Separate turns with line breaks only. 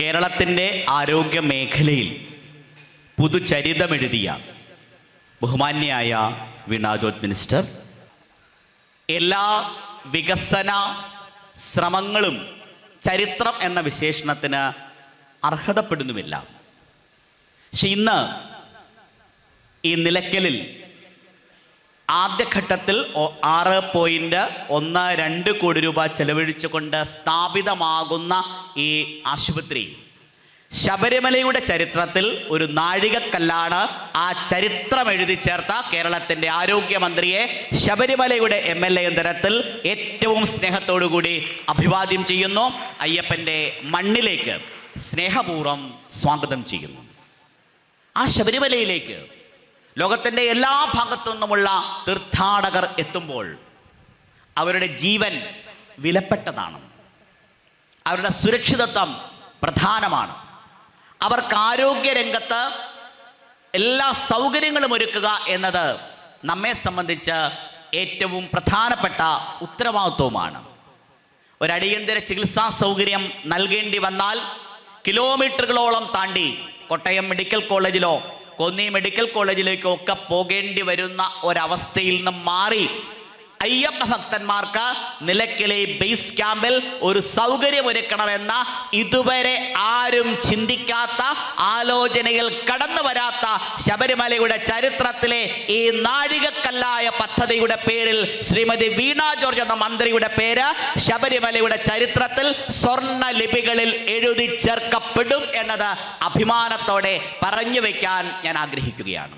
കേരളത്തിന്റെ ആരോഗ്യ മേഖലയിൽ പുതുചരിതമെഴുതിയ ബഹുമാന്യായ വിണാജോത് മിനിസ്റ്റർ എല്ലാ വികസന ശ്രമങ്ങളും ചരിത്രം എന്ന വിശേഷണത്തിന് അർഹതപ്പെടുന്നുമില്ല. പക്ഷെ ഇന്ന് ഈ നിലയ്ക്കലിൽ ആദ്യഘട്ടത്തിൽ ആറ് പോയിന്റ് ഒന്ന് രണ്ട് കോടി രൂപ ചെലവഴിച്ചുകൊണ്ട് സ്ഥാപിതമാകുന്ന ഈ ആശുപത്രി. ശബരിമലയുടെ ചരിത്രത്തിൽ ഒരു നാഴികക്കല്ലാണ് ആ ചരിത്രം എഴുതി ചേർത്ത കേരളത്തിന്റെ ആരോഗ്യമന്ത്രിയെ ശബരിമലയുടെ എം എൽ എ തരത്തിൽ ഏറ്റവും സ്നേഹത്തോടുകൂടി അഭിവാദ്യം ചെയ്യുന്നു. അയ്യപ്പന്റെ മണ്ണിലേക്ക് സ്നേഹപൂർവം സ്വാഗതം ചെയ്യുന്നു. ആ ശബരിമലയിലേക്ക് ലോകത്തിന്റെ എല്ലാ ഭാഗത്തു നിന്നുമുള്ള തീർത്ഥാടകർ എത്തുമ്പോൾ അവരുടെ ജീവൻ വിലപ്പെട്ടതാണ്. അവരുടെ സുരക്ഷിതത്വം പ്രധാനമാണ്. അവർക്ക് ആരോഗ്യ രംഗത്ത് എല്ലാ സൗകര്യങ്ങളും ഒരുക്കുക എന്നത് നമ്മെ സംബന്ധിച്ച് ഏറ്റവും പ്രധാനപ്പെട്ട ഉത്തരവാദിത്വമാണ് ഒരടിയന്തര ചികിത്സാ സൗകര്യം നൽകേണ്ടി വന്നാൽ കിലോമീറ്ററുകളോളം താണ്ടി കോട്ടയം മെഡിക്കൽ കോളേജിലോ കൊന്നി മെഡിക്കൽ കോളേജിലേക്കോ ഒക്കെ പോകേണ്ടി വരുന്ന ഒരവസ്ഥയിൽ നിന്ന് മാറി. അയ്യപ്പ ഭക്തന്മാർക്ക് നിലയ്ക്കലെ ബേസ് ക്യാമ്പിൽ ഒരു സൗകര്യമൊരുക്കണമെന്ന ഇതുവരെ ആരും ചിന്തിക്കാത്ത ആലോചനയിൽ കടന്നു വരാത്ത ശബരിമലയുടെ ചരിത്രത്തിലെ ഈ നാഴികക്കല്ലായ പദ്ധതിയുടെ പേരിൽ ശ്രീമതി വീണ ജോർജ് എന്ന മന്ത്രിയുടെ പേര് ശബരിമലയുടെ ചരിത്രത്തിൽ സ്വർണ ലിപികളിൽ എഴുതി ചേർക്കപ്പെടും എന്നത് അഭിമാനത്തോടെ പറഞ്ഞു വയ്ക്കാൻ ഞാൻ ആഗ്രഹിക്കുകയാണ്.